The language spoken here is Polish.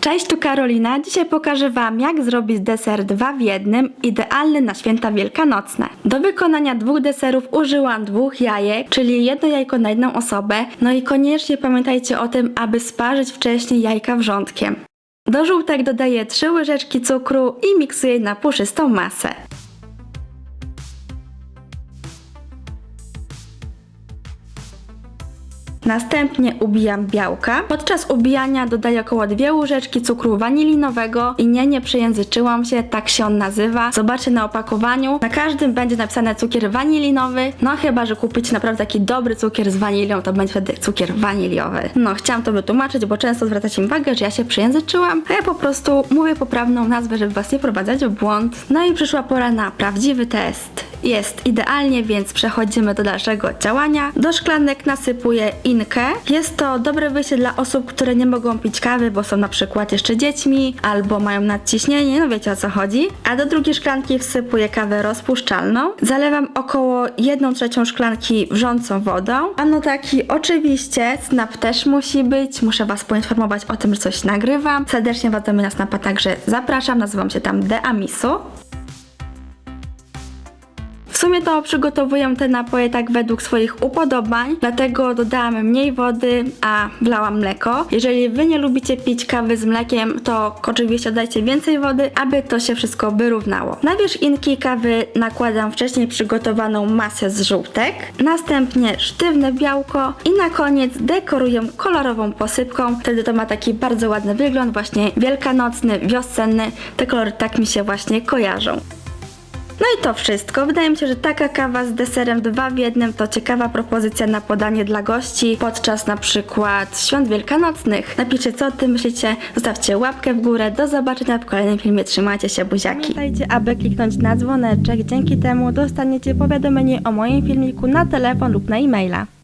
Cześć, tu Karolina. Dzisiaj pokażę Wam, jak zrobić deser dwa w jednym, idealny na święta wielkanocne. Do wykonania dwóch deserów użyłam dwóch jajek, czyli jedno jajko na jedną osobę. No i koniecznie pamiętajcie o tym, aby sparzyć wcześniej jajka wrzątkiem. Do żółtek dodaję 3 łyżeczki cukru i miksuję na puszystą masę. Następnie ubijam białka. Podczas ubijania dodaję około 2 łyżeczki cukru wanilinowego i nie, nie przejęzyczyłam się, tak się on nazywa. Zobaczcie na opakowaniu. Na każdym będzie napisane cukier wanilinowy. No chyba, że kupicie naprawdę taki dobry cukier z wanilią, to będzie wtedy cukier waniliowy. No, chciałam to wytłumaczyć, bo często zwracacie uwagę, że ja się przejęzyczyłam, a ja po prostu mówię poprawną nazwę, żeby was nie wprowadzać w błąd. No i przyszła pora na prawdziwy test. Jest idealnie, więc przechodzimy do dalszego działania. Do szklanek nasypuję inkę. Jest to dobre wyjście dla osób, które nie mogą pić kawy, bo są na przykład jeszcze dziećmi albo mają nadciśnienie, no wiecie o co chodzi. A do drugiej szklanki wsypuję kawę rozpuszczalną. Zalewam około 1 trzecią szklanki wrzącą wodą. A no taki oczywiście snap też musi być. Muszę was poinformować o tym, że coś nagrywam. Serdecznie was do mnie na snapa także zapraszam. Nazywam się tam De Amisu. W sumie to przygotowuję te napoje tak według swoich upodobań, dlatego dodałam mniej wody, a wlałam mleko. Jeżeli wy nie lubicie pić kawy z mlekiem, to oczywiście dodajcie więcej wody, aby to się wszystko wyrównało. Na wierzch inki kawy nakładam wcześniej przygotowaną masę z żółtek, następnie sztywne białko i na koniec dekoruję kolorową posypką. Wtedy to ma taki bardzo ładny wygląd, właśnie wielkanocny, wiosenny. Te kolory tak mi się właśnie kojarzą. No i to wszystko. Wydaje mi się, że taka kawa z deserem dwa w jednym to ciekawa propozycja na podanie dla gości podczas na przykład świąt wielkanocnych. Napiszcie co o tym myślicie, zostawcie łapkę w górę. Do zobaczenia w kolejnym filmie. Trzymajcie się, buziaki. Pamiętajcie, aby kliknąć na dzwoneczek. Dzięki temu dostaniecie powiadomienie o moim filmiku na telefon lub na e-maila.